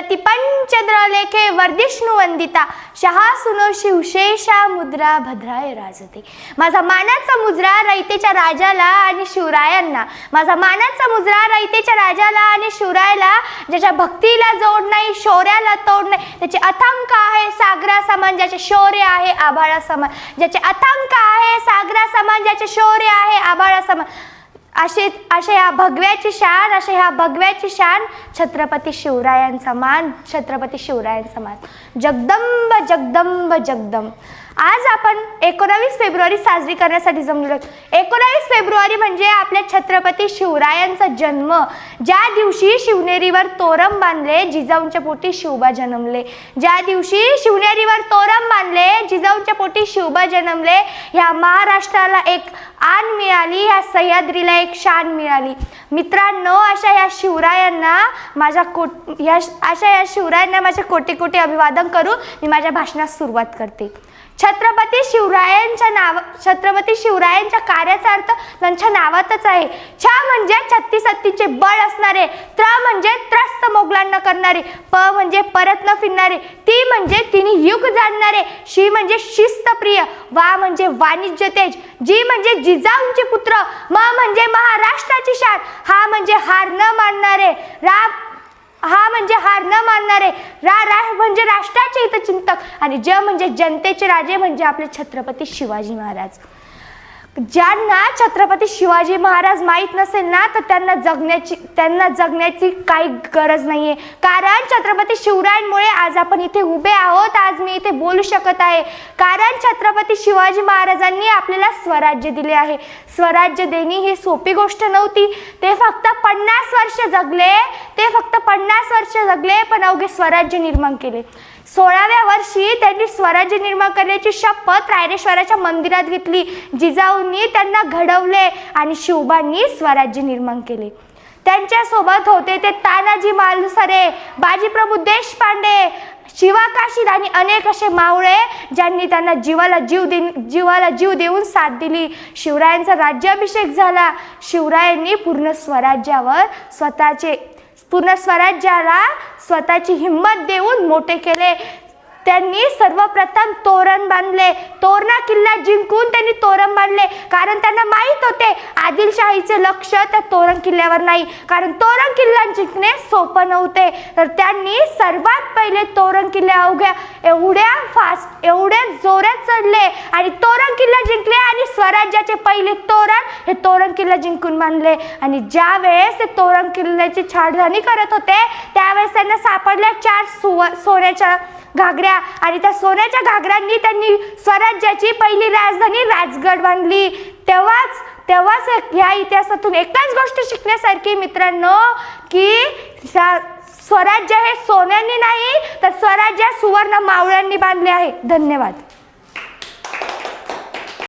प्रतिपञ्चद्रलेखे लेखे शहा सुनो शिवशेषा मुद्रा भद्राय राजते माझा मानाचा मुजरा रयतेच्या राजाला आणि शिवरायांना माझा मानाचा मुजरा रयतेच्या राजाला आणि शिवरायाला ज्याच्या भक्तीला जोड नाही शौर्याला तोड नाही त्याचे अथंक आहे सागरा समान ज्याचे शौर्य आहे आभाळा समान ज्याचे अथंक आहे सागरा समान ज्याचे शौर्य आहे आभाळा समान असे अशा ह्या भगव्याची शान अशा ह्या भगव्याची शान छत्रपती शिवरायांचा मान छत्रपती शिवरायांचा मान. जगदंब जगदंब जगदंब. आज आपण एकोणावीस फेब्रुवारी साजरी करण्यासाठी जमलो एकोणावीस फेब्रुवारी म्हणजे आपल्या छत्रपती शिवरायांचा जन्म. ज्या दिवशी शिवनेरीवर तोरम बांधले जिजाऊंच्या पोटी शिवबा जन्मले. ज्या दिवशी शिवनेरीवर तोरम बांधले जिजाऊंच्या पोटी शिवबा जन्मले ह्या महाराष्ट्राला एक आन मिळाली ह्या सह्याद्रीला एक शान मिळाली. मित्रांनो अशा ह्या शिवरायांना माझ्या कोट ह्या अशा या शिवरायांना माझ्या कोटी कोटी अभिवादन करून मी माझ्या भाषणास सुरुवात करते. छत्रपती शिवरायांच्या नाव छत्रपती शिवरायांच्या कार्याचा अर्थ त्यांच्या नावातच आहे. छा म्हणजे छत्तीस हत्तीचे बळ असणारे त्र म्हणजे त्रस्त मोगलांना करणारे प म्हणजे परत न फिरणारे ती म्हणजे तिने युग जाणणारे शी म्हणजे शिस्तप्रिय वा म्हणजे वाणिज्य तेज जी म्हणजे जिजाऊंचे पुत्र म म्हणजे महाराष्ट्राची शान हा म्हणजे हार न मानणारे रा हा म्हणजे हार न मानणारे रा रा म्हणजे राष्ट्राचे हितचिंतक आणि ज म्हणजे जनतेचे राजे म्हणजे आपले छत्रपती शिवाजी महाराज. ज्यांना छत्रपती शिवाजी महाराज माहीत नसेल ना तर त्यांना जगण्याची त्यांना जगण्याची काही गरज नाही आहे कारण छत्रपती शिवरायांमुळे आज आपण इथे उभे आहोत आज मी इथे बोलू शकत आहे. कारण छत्रपती शिवाजी महाराजांनी आपल्याला स्वराज्य दिले आहे. स्वराज्य देणे ही सोपी गोष्ट नव्हती. ते फक्त पन्नास वर्ष जगले ते फक्त पन्नास वर्ष जगले पण अवघे स्वराज्य निर्माण केले. सोळाव्या वर्षी त्यांनी स्वराज्य निर्माण करण्याची शपथ रायरेश्वराच्या मंदिरात घेतली जिजाऊंनी त्यांना घडवले आणि शिवबांनी स्वराज्य निर्माण केले. त्यांच्यासोबत होते ते तानाजी मालुसरे बाजीप्रभू देशपांडे शिवाकाशीद आणि अनेक असे मावळे ज्यांनी त्यांना जीवाला जीव दे जीवाला जीव देऊन साथ दिली. शिवरायांचा राज्याभिषेक झाला. शिवरायांनी पूर्ण स्वराज्यावर स्वतःचे पूर्ण स्वराज्याला स्वतःची हिंमत देऊन मोठे केले. त्यांनी सर्वप्रथम तोरण बांधले. तोरणा किल्ला जिंकून त्यांनी तोरण बांधले. कारण त्यांना माहीत होते आदिलशाहीचे लक्ष त्या तोरण किल्ल्यावर नाही. कारण तोरण किल्ला जिंकणे सोपं नव्हते. तर त्यांनी सर्वात पहिले तोरण किल्ले अवघ्या एवढ्या फास्ट एवढ्या जोरात चढले आणि तोरण किल्ला जिंकले आणि स्वराज्याचे पहिले तोरण हे तोरण किल्ला जिंकून बांधले. आणि ज्या वेळेस ते तोरण किल्ल्याची छाडझाणी करत होते त्यावेळेस त्यांना सापडल्या चार सुव सोन्याच्या घागऱ्या. आणि त्या सोन्याच्या घागरांनी त्यांनी स्वराज्याची पहिली राजधानी राजगड बांधली. तेव्हाच तेव्हाच ह्या इतिहासातून एकच गोष्ट शिकण्यासारखी मित्रांनो की स्वराज्य हे सोन्याने नाही तर स्वराज्य सुवर्ण मावळ्यांनी बांधले आहे. धन्यवाद.